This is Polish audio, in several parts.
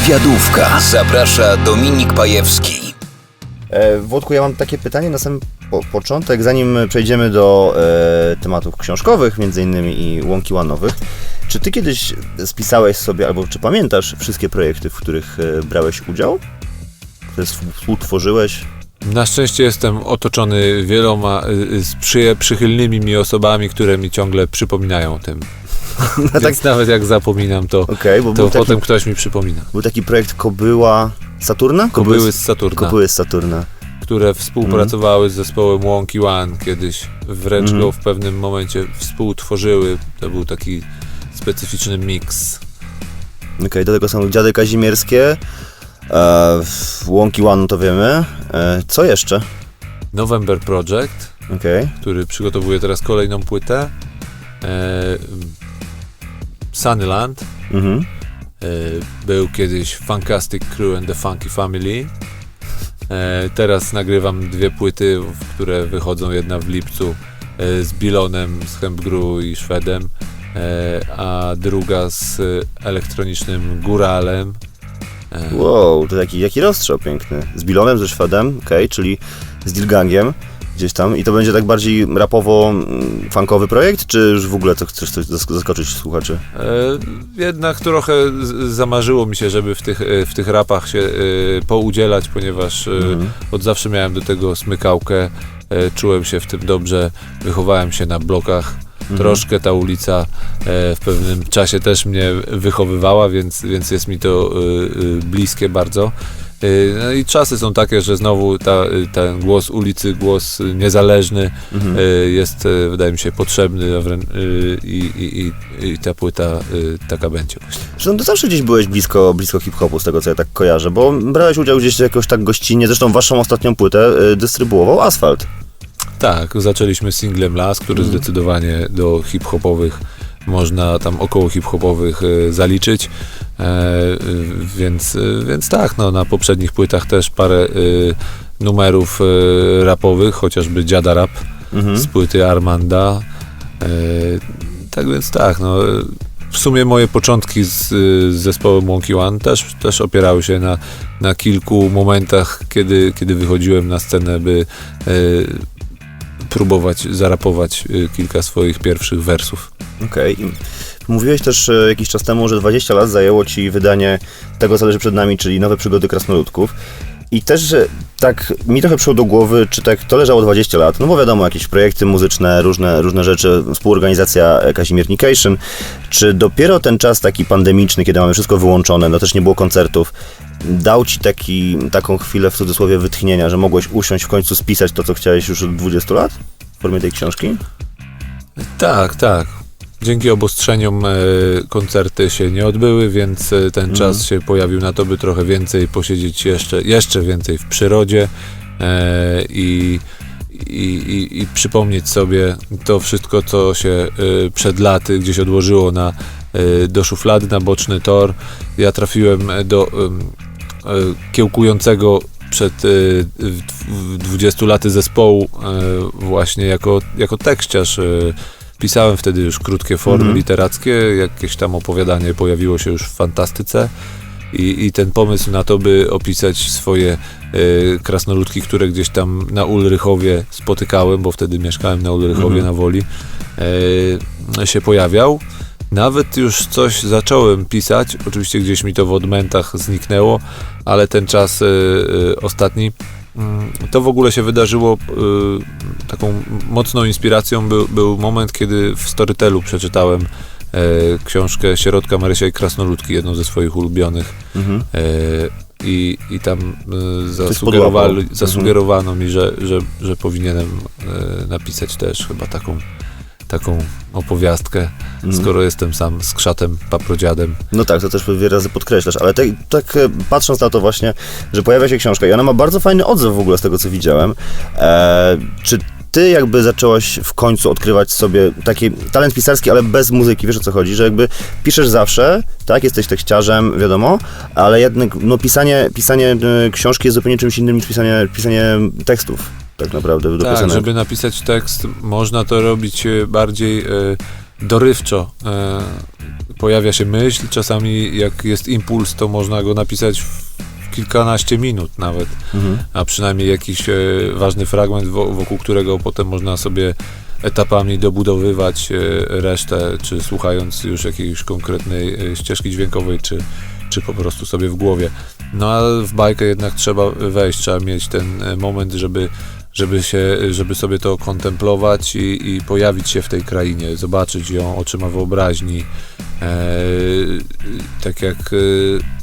Wywiadówka. Zaprasza Dominik Bajewski. E, Włodku, ja mam takie pytanie na sam po początek, zanim przejdziemy do e, tematów książkowych, między innymi i łąki łanowych. Czy ty kiedyś spisałeś sobie, albo czy pamiętasz wszystkie projekty, w których e, brałeś udział? Które współ- współtworzyłeś? Na szczęście jestem otoczony wieloma y, y, przychylnymi mi osobami, które mi ciągle przypominają o tym. tak, Więc nawet jak zapominam, to, bo to taki, potem ktoś mi przypomina. był taki projekt Kobyła Saturna? Kobyły z Saturna, Kobyły z Saturna. które współpracowały z zespołem Wonky One kiedyś. Wręcz Mhm. go w pewnym momencie współtworzyły. To był taki specyficzny miks. Okej, do tego są Dziady Kazimierskie, e, Łąki One to wiemy. E, co jeszcze? November Project, Okej. który przygotowuje teraz kolejną płytę. E, Sunnyland. Mhm. E, Był kiedyś Fantastic Crew and the Funky Family. E, Teraz nagrywam dwie płyty, które wychodzą jedna w lipcu e, z Bilonem, z Hempgru i Szwedem, a druga z elektronicznym Góralem. E, Wow, to jaki, jaki rozstrzał piękny. Z Bilonem, ze Szwedem, okej, czyli z Dilgangiem gdzieś tam. I to będzie tak bardziej rapowo mm, funkowy projekt, czy już w ogóle to chcesz coś zask- zaskoczyć słuchaczy? E, Jednak trochę zamarzyło mi się, żeby w tych, e, w tych rapach się e, poudzielać, ponieważ e, Mhm. Od zawsze miałem do tego smykałkę, e, czułem się w tym dobrze, wychowałem się na blokach. Mhm. Troszkę ta ulica e, w pewnym czasie też mnie wychowywała, więc, więc jest mi to bliskie bardzo. E, No i czasy są takie, że znowu ta, e, ten głos ulicy, głos niezależny Mhm. e, jest, wydaje mi się, potrzebny i, i, i, ta płyta taka będzie właśnie. Zresztą ty zawsze gdzieś byłeś blisko, blisko hip-hopu, z tego co ja tak kojarzę, bo brałeś udział gdzieś jakoś tak gościnnie, zresztą waszą ostatnią płytę y, dystrybuował Asfalt. Tak, zaczęliśmy singlem Las, który Mhm. zdecydowanie do hip-hopowych można tam około hip-hopowych e, zaliczyć. E, więc, e, więc tak, no, na poprzednich płytach też parę numerów rapowych, chociażby Dziada Rap Mhm. z płyty Armanda. Tak więc tak, no, w sumie moje początki z, z zespołem Monkey One też, też opierały się na, na kilku momentach, kiedy, kiedy wychodziłem na scenę, by e, próbować zarapować e, kilka swoich pierwszych wersów. Okej. I Mówiłeś też e, jakiś czas temu, że 20 lat zajęło ci wydanie tego, co leży przed nami, czyli nowe przygody krasnoludków. I też, tak mi trochę przyszło do głowy, czy tak to leżało 20 lat, no bo wiadomo, jakieś projekty muzyczne, różne, różne rzeczy, współorganizacja e, Kazimiernication, czy dopiero ten czas taki pandemiczny, kiedy mamy wszystko wyłączone, no też nie było koncertów, dał ci taki, taką chwilę w cudzysłowie wytchnienia, że mogłeś usiąść w końcu spisać to, co chciałeś już od 20 lat w formie tej książki? Tak, tak. Dzięki obostrzeniom e, koncerty się nie odbyły, więc e, ten Mhm. czas się pojawił na to, by trochę więcej posiedzieć jeszcze, jeszcze więcej w przyrodzie e, i, i, i, i przypomnieć sobie to wszystko, co się e, przed laty gdzieś odłożyło na, e, do szuflady, na boczny tor. Ja trafiłem do kiełkującego przed e, w- w 20 laty zespołu e, właśnie jako, jako tekściarz. e, Pisałem wtedy już krótkie formy Mhm. literackie, jakieś tam opowiadanie pojawiło się już w fantastyce i, i ten pomysł na to, by opisać swoje e, krasnoludki, które gdzieś tam na Ulrychowie spotykałem, bo wtedy mieszkałem na Ulrychowie Mhm. na Woli, e, się pojawiał. Nawet już coś zacząłem pisać, oczywiście gdzieś mi to w odmętach zniknęło, ale ten czas e, e, ostatni, mm, to w ogóle się wydarzyło e, taką mocną inspiracją był, był moment, kiedy w Storytelu przeczytałem e, książkę Sierotka Marysia i Krasnoludki, jedną ze swoich ulubionych Mhm. e, i, i tam zasugerowali, Mhm. zasugerowano mi, że, że, że powinienem e, napisać też chyba taką, taką opowiastkę, Mhm. skoro jestem sam z krzatem, paprodziadem. No tak, to też wiele razy podkreślasz, ale tak, tak patrząc na to właśnie, że pojawia się książka i ona ma bardzo fajny odzew w ogóle z tego, co widziałem. E, czy ty jakby zaczęłaś w końcu odkrywać sobie taki talent pisarski, ale bez muzyki, wiesz o co chodzi, że jakby piszesz zawsze, tak, jesteś tekściarzem, wiadomo, ale jednak no pisanie, pisanie e, książki jest zupełnie czymś innym niż pisanie, pisanie tekstów, tak naprawdę, do Tak, piosenek. żeby napisać tekst, można to robić e, bardziej e, dorywczo e, pojawia się myśl, czasami jak jest impuls, to można go napisać w kilkanaście minut nawet, Mhm. a przynajmniej jakiś ważny fragment, wo, wokół którego potem można sobie etapami dobudowywać resztę, czy słuchając już jakiejś konkretnej ścieżki dźwiękowej, czy, czy po prostu sobie w głowie. No a w bajkę jednak trzeba wejść, trzeba mieć ten moment, żeby, żeby, się, żeby sobie to kontemplować i, i pojawić się w tej krainie, zobaczyć ją oczyma wyobraźni. E, tak jak e,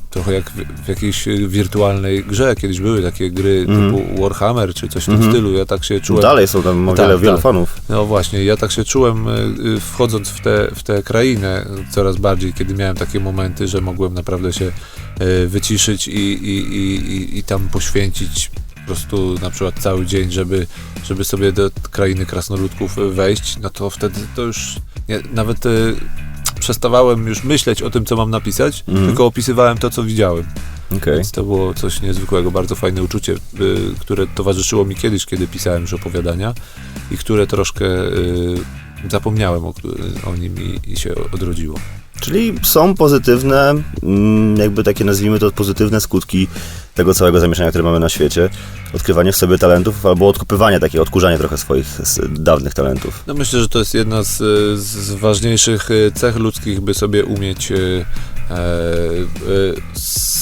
trochę jak w, w jakiejś wirtualnej grze. Kiedyś były takie gry Mhm. typu Warhammer czy coś w tym Mhm. stylu. Ja tak się czułem. Dalej są tam o Tak, wiele, tak. fanów. No właśnie, ja tak się czułem y, wchodząc w tę w tę krainę coraz bardziej, kiedy miałem takie momenty, że mogłem naprawdę się wyciszyć i, i, i, i, i tam poświęcić po prostu na przykład cały dzień, żeby, żeby sobie do krainy krasnoludków wejść, no to wtedy to już nie, nawet y, przestawałem już myśleć o tym, co mam napisać, Mhm. tylko opisywałem to, co widziałem. Okej. Więc to było coś niezwykłego, bardzo fajne uczucie, y, które towarzyszyło mi kiedyś, kiedy pisałem już opowiadania i które troszkę y, zapomniałem o, o nim i, i się odrodziło. Czyli są pozytywne, mm, jakby takie nazwijmy to pozytywne skutki tego całego zamieszania, które mamy na świecie. Odkrywanie w sobie talentów albo odkopywanie, takie odkurzanie trochę swoich dawnych talentów. No myślę, że to jest jedna z, z ważniejszych y, cech ludzkich, by sobie umieć e, y,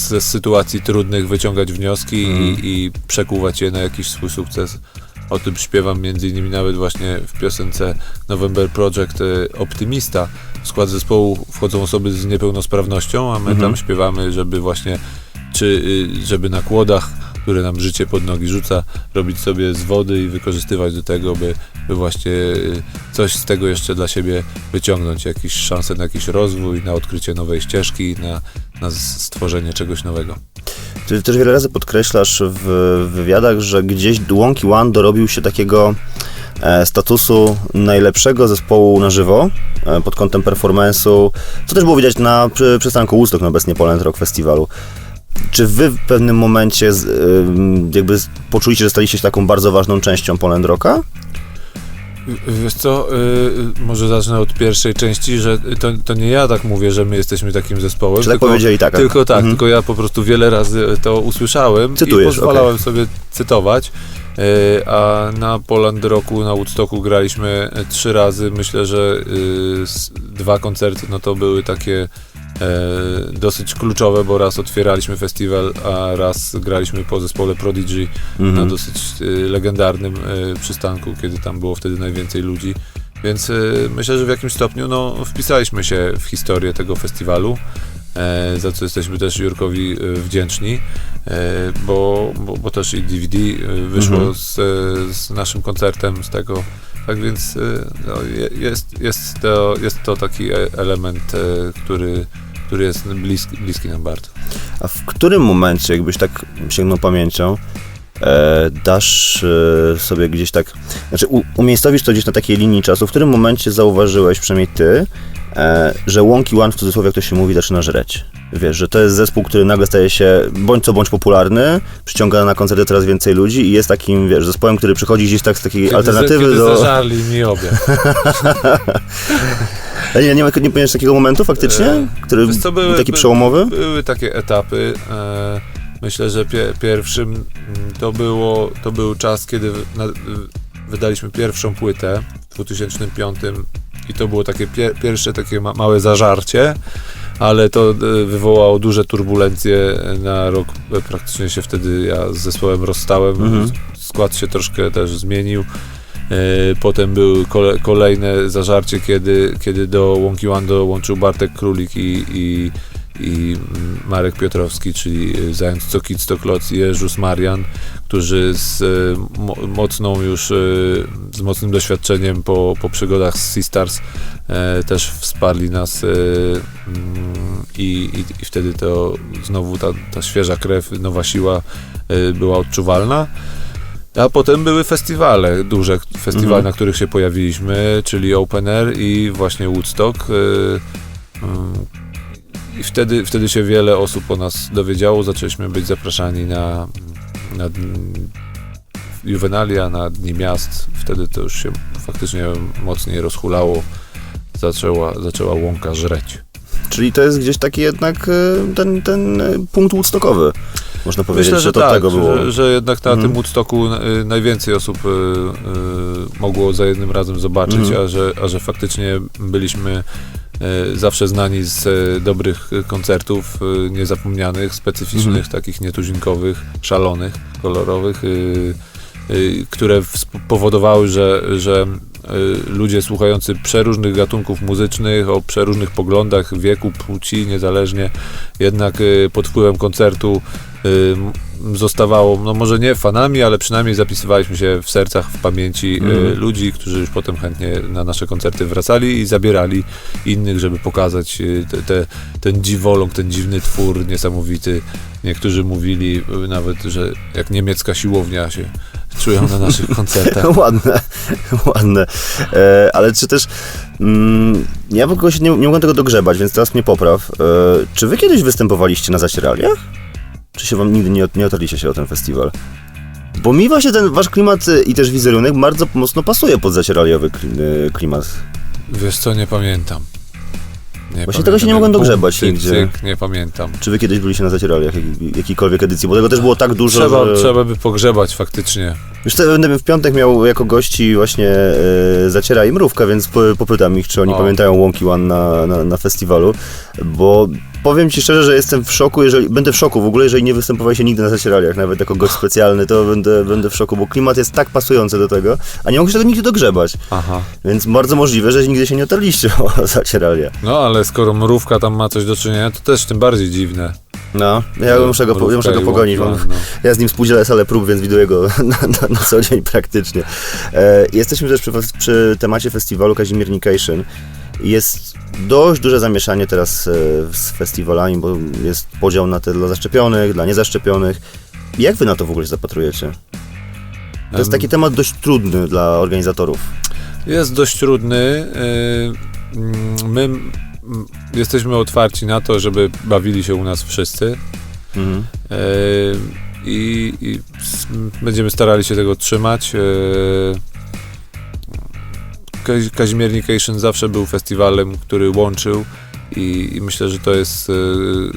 ze sytuacji trudnych wyciągać wnioski Mhm. i, i przekuwać je na jakiś swój sukces. O tym śpiewam między innymi nawet właśnie w piosence November Project y, Optymista. W skład zespołu wchodzą osoby z niepełnosprawnością, a my Mhm. tam śpiewamy, żeby właśnie czy y, żeby na kłodach, które nam życie pod nogi rzuca, robić sobie z wody i wykorzystywać do tego, by, by właśnie y, coś z tego jeszcze dla siebie wyciągnąć, jakieś szanse na jakiś rozwój, na odkrycie nowej ścieżki, na, na stworzenie czegoś nowego. Ty też wiele razy podkreślasz w wywiadach, że gdzieś Łąki One dorobił się takiego e, statusu najlepszego zespołu na żywo e, pod kątem performance'u, co też było widać na przy, przystanku Woodstock na obecnie Poland Rock Festiwalu. Czy wy w pewnym momencie ym, jakby poczuliście, że staliście się taką bardzo ważną częścią Poland Rocka? Wiesz co, y, y, może zacznę od pierwszej części, że to, to nie ja tak mówię, że my jesteśmy takim zespołem, Czy tak tylko, powiedzieli tak? tylko tak, Mhm. tylko ja po prostu wiele razy to usłyszałem Cytujesz, i pozwalałem sobie cytować. Y, A na Poland Roku, na Woodstocku graliśmy trzy razy. Myślę, że y, s- dwa koncerty no to były takie dosyć kluczowe, bo raz otwieraliśmy festiwal, a raz graliśmy po zespole Prodigy na Mhm. dosyć y, legendarnym y, przystanku, kiedy tam było wtedy najwięcej ludzi. Więc myślę, że w jakimś stopniu no, wpisaliśmy się w historię tego festiwalu, e, za co jesteśmy też Jurkowi wdzięczni, e, bo, bo, bo też i DVD wyszło Mhm. z, z naszym koncertem z tego. Tak więc no, je- jest, jest, to, jest to taki e- element, e, który, który jest bliski, bliski nam bardzo. A w którym momencie, jakbyś tak sięgnął pamięcią, e, dasz e, sobie gdzieś tak, znaczy u, umiejscowisz to gdzieś na takiej linii czasu, w którym momencie zauważyłeś, przynajmniej ty, e, że Łąki One w cudzysłowie, jak to się mówi, zaczyna żreć. Wiesz, że to jest zespół, który nagle staje się bądź co bądź popularny, przyciąga na koncerty coraz więcej ludzi i jest takim, wiesz, zespołem, który przychodzi gdzieś tak z takiej Kiedy, alternatywy kiedy do... zażarli mi obie. Nie, nie, nie pamiętasz takiego momentu faktycznie? E, Który wiesz co, były- był taki by- przełomowy? Były takie etapy. E, myślę, że pie, pierwszym mm, to, było, to był czas, kiedy na, wydaliśmy pierwszą płytę w 2005 i to było takie pie, pierwsze takie ma, małe zażarcie, ale to e, wywołało duże turbulencje na rok. Praktycznie się wtedy ja z zespołem rozstałem. Mhm. Skład się troszkę też zmienił. E, Potem były kole, kolejne zażarcie, kiedy, kiedy do Łąki One dołączył Bartek Królik i, i, i Marek Piotrowski, czyli Zając Cokit Stokloc i Jezus Marian, którzy z e, mo, mocną już, e, z mocnym doświadczeniem po, po przygodach z Seastars e, też wsparli nas e, mm, i, i, i wtedy to znowu ta, ta świeża krew, nowa siła e, była odczuwalna. A potem były festiwale, duże festiwale, Mhm. na których się pojawiliśmy, czyli Open Air i właśnie Woodstock. y, y, I wtedy, wtedy się wiele osób o nas dowiedziało, zaczęliśmy być zapraszani na, na Juvenalia, na Dni Miast. Wtedy to już się faktycznie mocniej rozhulało. zaczęła, zaczęła łąka żreć. Czyli to jest gdzieś taki jednak e, ten, ten punkt woodstockowy. Można powiedzieć, Myślę, że, że to tak, tego było. Że, że jednak na Mhm. tym Woodstocku y, najwięcej osób y, y, mogło za jednym razem zobaczyć, Mhm. a, że, a że faktycznie byliśmy zawsze znani z dobrych koncertów, niezapomnianych, specyficznych, Mhm. takich nietuzinkowych, szalonych, kolorowych, które powodowały, że, że ludzie słuchający przeróżnych gatunków muzycznych, o przeróżnych poglądach, wieku, płci, niezależnie, jednak y, pod wpływem koncertu y, zostawało, no może nie fanami, ale przynajmniej zapisywaliśmy się w sercach, w pamięci y, Mhm. ludzi, którzy już potem chętnie na nasze koncerty wracali i zabierali innych, żeby pokazać y, te, te, ten dziwoląg, ten dziwny twór niesamowity. Niektórzy mówili y, nawet, że jak niemiecka siłownia się czują na naszych koncertach. ładne, ładne. E, ale czy też. Mm, ja w ogóle się nie, nie mogłem tego dogrzebać, więc teraz mnie popraw. E, czy wy kiedyś występowaliście na zacieraliach? Czy się wam nigdy nie, nie otarliście się o ten festiwal? Bo mi właśnie ten wasz klimat i też wizerunek bardzo mocno pasuje pod zacieraliowy y, klimat. Wiesz co, nie pamiętam. Nie Właśnie tego się nie mogłem dogrzebać cyk, nigdzie. cyk, nie pamiętam. Czy wy kiedyś byliście na zacieraliach jak, jakiejkolwiek edycji? Bo tego też było tak dużo, Trzeba, że... trzeba by pogrzebać faktycznie. Już to będę w piątek miał jako gości właśnie e, Zaciera i Mrówka, więc po, popytam ich, czy oni O. pamiętają Łąki One na, na, na festiwalu, bo powiem ci szczerze, że jestem w szoku, jeżeli, będę w szoku w ogóle, jeżeli nie występowaliście nigdy na Zacieraliach, nawet jako gość specjalny, to będę, będę w szoku, bo klimat jest tak pasujący do tego, a nie mogę się tego nigdy dogrzebać, Aha. więc bardzo możliwe, że nigdy się nie otarliście o Zacieralia. No ale skoro mrówka tam ma coś do czynienia, to też tym bardziej dziwne. No, ja muszę go, ja muszę go pogonić, bo no. Ja z nim współdzielę salę prób, więc widuję go na, na, na co dzień praktycznie. E, jesteśmy też przy, przy temacie festiwalu Kazimiernication. Jest dość duże zamieszanie teraz e, z festiwalami, bo jest podział na te dla zaszczepionych, dla niezaszczepionych. Jak wy na to w ogóle się zapatrujecie? To jest taki temat dość trudny dla organizatorów. Jest dość trudny. yy, mm, My jesteśmy otwarci na to, żeby bawili się u nas wszyscy. Mhm. Yy, I, i będziemy starali się tego trzymać. Kaz- Kazimiernication zawsze był festiwalem, który łączył i, i myślę, że to jest yy,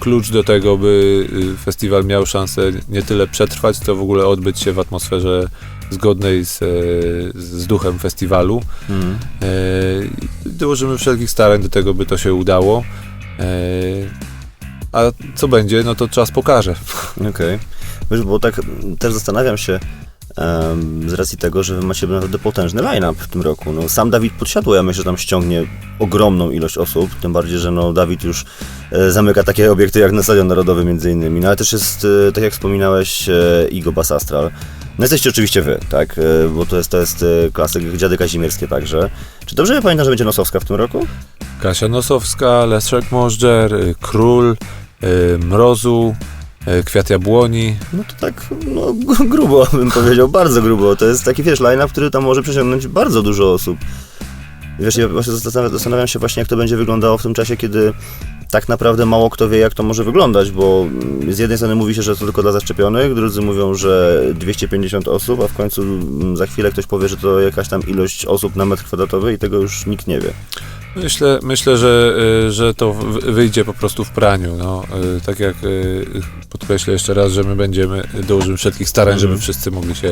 klucz do tego, by yy, festiwal miał szansę nie tyle przetrwać, co w ogóle odbyć się w atmosferze zgodnej z, yy, z duchem festiwalu. Yy, Dołożymy wszelkich starań do tego, by to się udało. A co będzie, no to czas pokaże. Okej. Wiesz, bo tak mm, też zastanawiam się z racji tego, że wy macie naprawdę potężny line-up w tym roku. No, sam Dawid podsiadło, ja myślę, że tam ściągnie ogromną ilość osób, tym bardziej, że no, Dawid już e, zamyka takie obiekty jak na Stadion Narodowy między innymi. No ale też jest, e, tak jak wspominałeś, e, Igo Bass Astral. No jesteście oczywiście wy, tak? Bo to jest, to jest klasyk Dziady Kazimierskie także. Czy dobrze pamiętam, że będzie Nosowska w tym roku? Kasia Nosowska, Leszek Możdżer, Król, Mrozu, Kwiat Jabłoni. No to tak, no gru- grubo bym powiedział, bardzo grubo. To jest taki, wiesz, line-up, który tam może przyciągnąć bardzo dużo osób. Wiesz, ja właśnie zastanawiam, zastanawiam się właśnie, jak to będzie wyglądało w tym czasie, kiedy tak naprawdę mało kto wie, jak to może wyglądać, bo mm, z jednej strony mówi się, że to tylko dla zaszczepionych, drudzy mówią, że 250 osób, a w końcu mm, za chwilę ktoś powie, że to jakaś tam ilość osób na metr kwadratowy i tego już nikt nie wie. Myślę, myślę że, y, że to wyjdzie po prostu w praniu. No. Y, Tak jak y, podkreślę jeszcze raz, że my będziemy, dołożymy wszelkich starań, żeby Mhm. wszyscy mogli się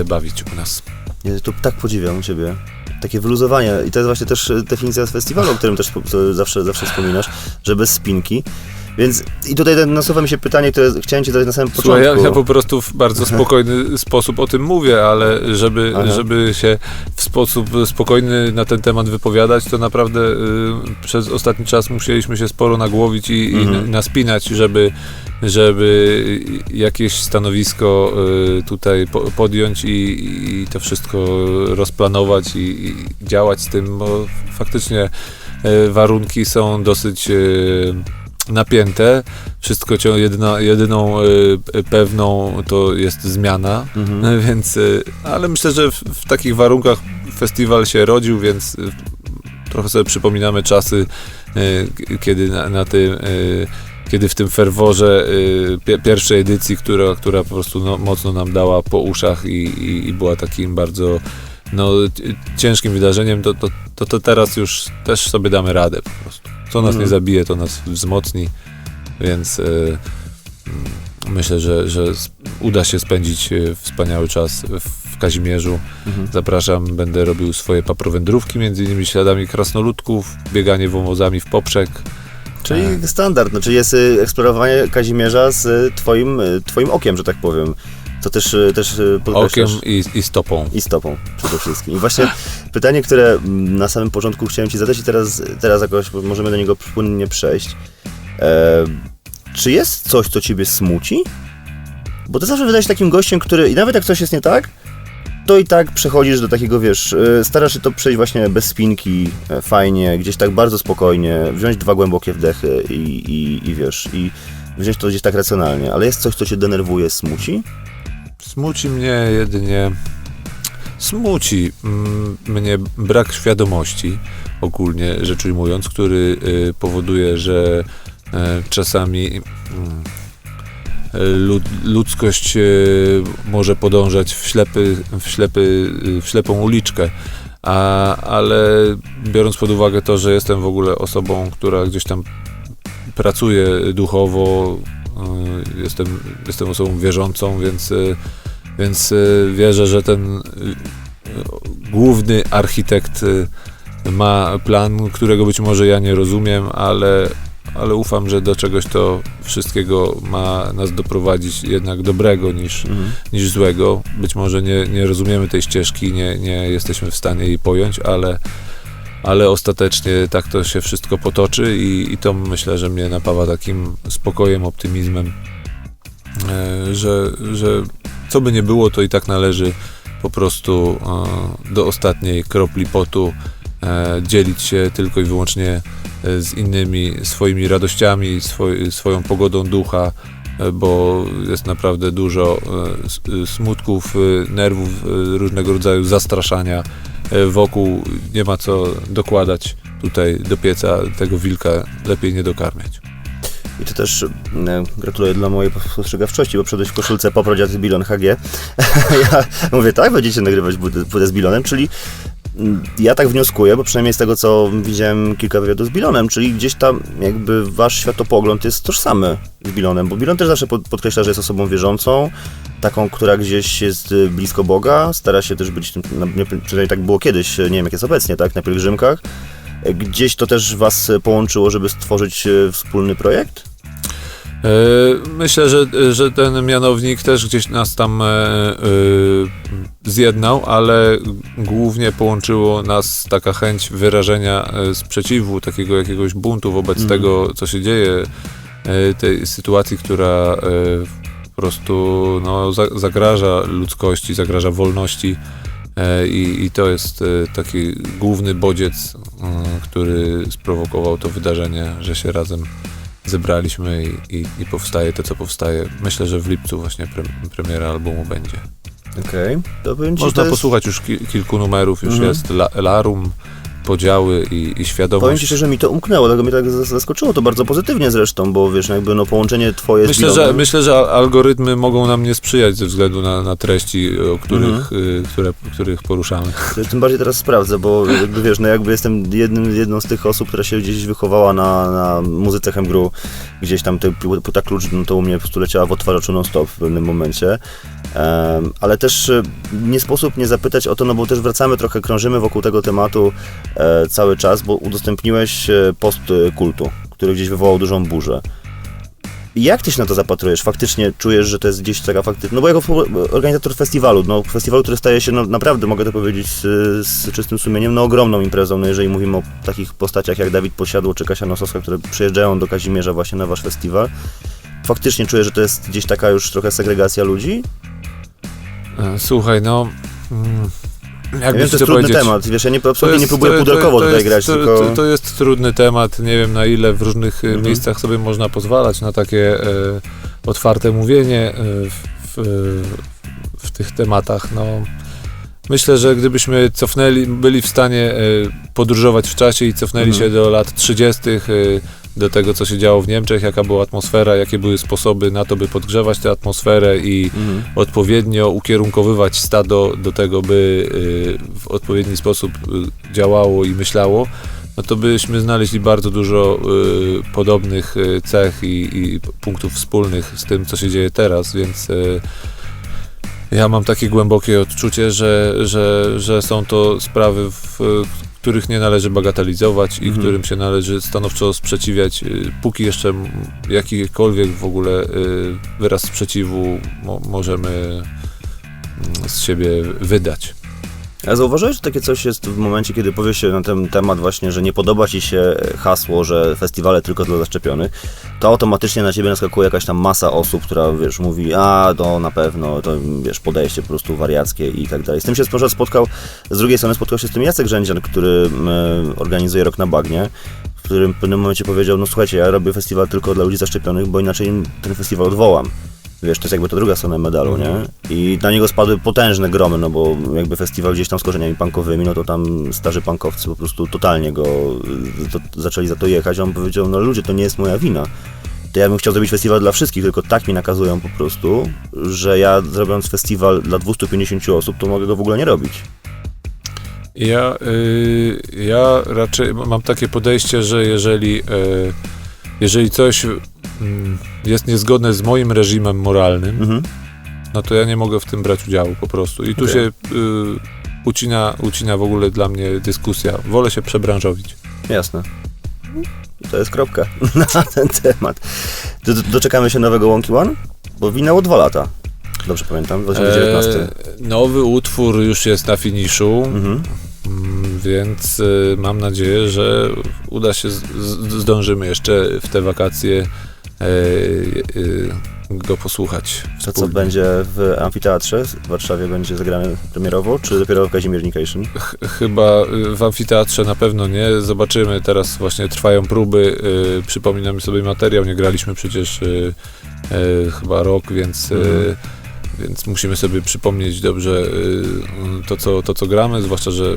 y, bawić u nas. Ja to tak podziwiam Ciebie. Takie wyluzowanie. I to jest właśnie też e, definicja z festiwalu, o którym też zawsze, zawsze wspominasz, że bez spinki. Więc i tutaj nasuwa mi się pytanie, które chciałem Ci zadać na samym Słuchaj, początku. ja, ja po prostu w bardzo spokojny sposób o tym mówię, ale żeby, Aha. żeby się w sposób spokojny na ten temat wypowiadać, to naprawdę y, przez ostatni czas musieliśmy się sporo nagłowić i, Mhm. i naspinać, żeby, żeby jakieś stanowisko y, tutaj po, podjąć i, i to wszystko rozplanować i, i działać z tym, bo faktycznie y, warunki są dosyć y, napięte. Wszystko cię, jedyna, jedyną y, pewną to jest zmiana, Mhm. więc, y, ale myślę, że w, w takich warunkach festiwal się rodził, więc y, trochę sobie przypominamy czasy, y, kiedy na, na tym, y, kiedy w tym ferworze y, pie, pierwszej edycji, która, która po prostu no, mocno nam dała po uszach i, i, i była takim bardzo no, ciężkim wydarzeniem, to, to, to, to teraz już też sobie damy radę po prostu. Co nas nie zabije, to nas wzmocni, więc e, mm, myślę, że, że uda się spędzić e, wspaniały czas w Kazimierzu. Mhm. Zapraszam, będę robił swoje paprowędrówki, między innymi śladami krasnoludków, bieganie wąwozami w poprzek. Czyli standard, znaczy jest y, eksplorowanie Kazimierza z y, twoim, y, twoim okiem, że tak powiem. To też, y, też y, Okiem i, i stopą. I stopą przede wszystkim. I właśnie pytanie, które na samym początku chciałem ci zadać i teraz, teraz jakoś możemy do niego płynnie przejść. E, czy jest coś, co ciebie smuci? Bo ty zawsze wydajesz takim gościem, który i nawet jak coś jest nie tak, to i tak przechodzisz do takiego, wiesz, e, starasz się to przejść właśnie bez spinki, e, fajnie, gdzieś tak bardzo spokojnie, wziąć dwa głębokie wdechy i, i, i wiesz, i wziąć to gdzieś tak racjonalnie. Ale jest coś, co cię denerwuje, smuci? Smuci mnie jedynie. Smuci mm, mnie brak świadomości, ogólnie rzecz ujmując, który y, powoduje, że e, czasami mm, lud, ludzkość e, może podążać w, ślepy, w, ślepy, w ślepą uliczkę. A, ale biorąc pod uwagę to, że jestem w ogóle osobą, która gdzieś tam pracuje duchowo, y, jestem, jestem osobą wierzącą, więc, y, więc y, wierzę, że ten y, y, główny architekt y, ma plan, którego być może ja nie rozumiem, ale, ale ufam, że do czegoś to wszystkiego ma nas doprowadzić jednak dobrego niż, Mhm. niż złego. Być może nie, nie rozumiemy tej ścieżki, nie, nie jesteśmy w stanie jej pojąć, ale, ale ostatecznie tak to się wszystko potoczy i, i to myślę, że mnie napawa takim spokojem, optymizmem, e, że, że co by nie było, to i tak należy po prostu e, do ostatniej kropli potu e, dzielić się tylko i wyłącznie z innymi swoimi radościami, swoj, swoją pogodą ducha, bo jest naprawdę dużo e, e, smutków, e, nerwów, e, różnego rodzaju zastraszania e, wokół. Nie ma co dokładać tutaj do pieca tego wilka, lepiej nie dokarmiać. I to też e, gratuluję dla mojej spostrzegawczości, bo przyszedłeś w koszulce poprodziat z Bilon HG. ja mówię, tak, będziecie nagrywać płytę z Bilonem, czyli ja tak wnioskuję, bo przynajmniej z tego, co widziałem kilka wywiadów z Bilonem, czyli gdzieś tam jakby wasz światopogląd jest tożsamy z Bilonem, bo Bilon też zawsze pod, podkreśla, że jest osobą wierzącą, taką, która gdzieś jest blisko Boga, stara się też być, no, nie- przynajmniej tak było kiedyś, nie wiem jak jest obecnie, tak, na pielgrzymkach. Gdzieś to też was połączyło, żeby stworzyć e, wspólny projekt? E, Myślę, że, że ten mianownik też gdzieś nas tam e, e, zjednał, ale głównie połączyło nas taka chęć wyrażenia sprzeciwu, takiego jakiegoś buntu wobec Mhm. tego, co się dzieje, tej sytuacji, która po prostu no, za, zagraża ludzkości, zagraża wolności. I, I to jest taki główny bodziec, mm, który sprowokował to wydarzenie, że się razem zebraliśmy i, i, i powstaje to, co powstaje. Myślę, że w lipcu właśnie pre, premiera albumu będzie. Okej. Ci, Można jest, posłuchać już ki, kilku numerów, już Mhm. jest la, Larum, podziały i, i Powiem świadomość. ci szczerze, mi to umknęło, tego mnie tak zas- zaskoczyło, to bardzo pozytywnie zresztą, bo wiesz, jakby no połączenie twoje z Myślę, że, Bilonem- myślę, że algorytmy mogą nam nie sprzyjać ze względu na, na treści, o których, Mhm. y, które, których poruszamy. Tym bardziej teraz sprawdzę, bo jakby wiesz, no jakby jestem jednym, jedną z tych osób, która się gdzieś wychowała na, na muzyce Hemgru, gdzieś tam płyta klucz, no to u mnie po prostu leciała w odtwarzaczu non-stop w pewnym momencie. Ale też e, nie sposób nie zapytać o to, no bo też wracamy trochę, krążymy wokół tego tematu e, cały czas, bo udostępniłeś e, post kultu, który gdzieś wywołał dużą burzę. Jak ty się na to zapatrujesz? Faktycznie czujesz, że to jest gdzieś taka faktyczna... No bo jako organizator festiwalu, no festiwalu, który staje się, no naprawdę, mogę to powiedzieć z, z czystym sumieniem, no ogromną imprezą, no jeżeli mówimy o takich postaciach jak Dawid Posiadło czy Kasia Nosowska, które przyjeżdżają do Kazimierza właśnie na wasz festiwal. Faktycznie czuję, że to jest gdzieś taka już trochę segregacja ludzi? E, Słuchaj, no... Mm, Ja jakby wiem, ci to jest trudny temat, wiesz, ja nie, absolutnie nie jest- próbuję to- to- pudelkowo tutaj jest, grać, to, tylko... To, to jest trudny temat. Nie wiem na ile w różnych e, Mhm. miejscach sobie można pozwalać na takie e, otwarte mówienie e, w, w, w tych tematach. No, myślę, że gdybyśmy cofnęli, byli w stanie podróżować w czasie i cofnęli Mhm. się do lat 30., e, do tego, co się działo w Niemczech, jaka była atmosfera, jakie były sposoby na to, by podgrzewać tę atmosferę i Mhm. odpowiednio ukierunkowywać stado do tego, by y, w odpowiedni sposób y, działało i myślało, no to byśmy znaleźli bardzo dużo y, podobnych cech i, i punktów wspólnych z tym, co się dzieje teraz, więc y, ja mam takie głębokie odczucie, że, że, że są to sprawy, w których nie należy bagatelizować i Mhm. którym się należy stanowczo sprzeciwiać, y, póki jeszcze jakikolwiek w ogóle y, wyraz sprzeciwu mo- możemy mm, z siebie wydać. A zauważyłeś, że takie coś jest w momencie, kiedy powie się na ten temat właśnie, że nie podoba ci się hasło, że festiwale tylko dla zaszczepionych, to automatycznie na ciebie naskakuje jakaś tam masa osób, która, wiesz, mówi, a, to na pewno, to, wiesz, podejście po prostu wariackie i tak dalej. Z tym się spotkał, z drugiej strony spotkał się z tym Jacek Rzędzian, który organizuje Rok na Bagnie, w którym w pewnym momencie powiedział, no słuchajcie, ja robię festiwal tylko dla ludzi zaszczepionych, bo inaczej ten festiwal odwołam. Wiesz, to jest jakby ta druga strona medalu, nie? I na niego spadły potężne gromy, no bo jakby festiwal gdzieś tam z korzeniami punkowymi, no to tam starzy punkowcy po prostu totalnie go y, to, zaczęli za to jechać. A on powiedział, no ludzie, to nie jest moja wina. To ja bym chciał zrobić festiwal dla wszystkich, tylko tak mi nakazują po prostu, że ja zrobiąc festiwal dla 250 osób, to mogę go w ogóle nie robić. Ja, y, ja raczej mam takie podejście, że jeżeli, y, jeżeli coś jest niezgodne z moim reżimem moralnym, Mhm. no to ja nie mogę w tym brać udziału po prostu. I tu Okej. się y, ucina, ucina w ogóle dla mnie dyskusja. Wolę się przebranżowić. Jasne. To jest kropka na ten temat. Do, do, doczekamy się nowego Wonky One? Bo minęło dwa lata. Dobrze pamiętam, 2019. E, nowy utwór już jest na finiszu, Mhm. Więc y, mam nadzieję, że uda się, zdążymy jeszcze w te wakacje e, y, go posłuchać. To co będzie w amfiteatrze w Warszawie będzie zagrane premierowo, czy dopiero w Kazimiernikation? Ch- Chyba y, w amfiteatrze na pewno nie. Zobaczymy. Teraz właśnie trwają próby. Y, przypominamy sobie materiał. Nie graliśmy przecież y, y, chyba rok, więc, y, Mhm. więc musimy sobie przypomnieć dobrze to, co, to, co gramy. Zwłaszcza, że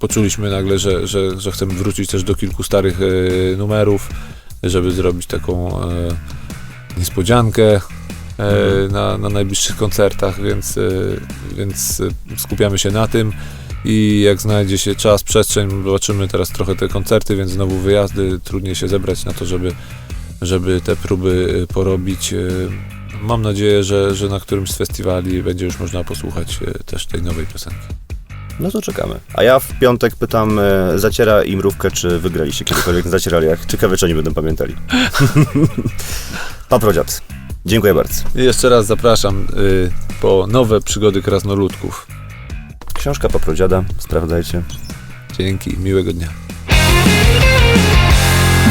poczuliśmy nagle, że, że, że chcemy wrócić też do kilku starych y, numerów, żeby zrobić taką e, niespodziankę. e, Mhm. Na, na najbliższych koncertach, więc, e, więc e, skupiamy się na tym i jak znajdzie się czas, przestrzeń, zobaczymy teraz trochę te koncerty, więc znowu wyjazdy, trudniej się zebrać na to, żeby, żeby te próby e, porobić. E, Mam nadzieję, że, że na którymś z festiwali będzie już można posłuchać e, też tej nowej piosenki. No to czekamy. A ja w piątek pytam e, Zaciera i Mrówkę, czy wygraliście kiedykolwiek na Zacieraliach. Ciekawe, czy oni będą pamiętali. Paprodziad. Dziękuję bardzo. Jeszcze raz zapraszam y, po nowe przygody krasnoludków. Książka Paprodziada, sprawdzajcie. Dzięki, miłego dnia.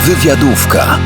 Wywiadówka.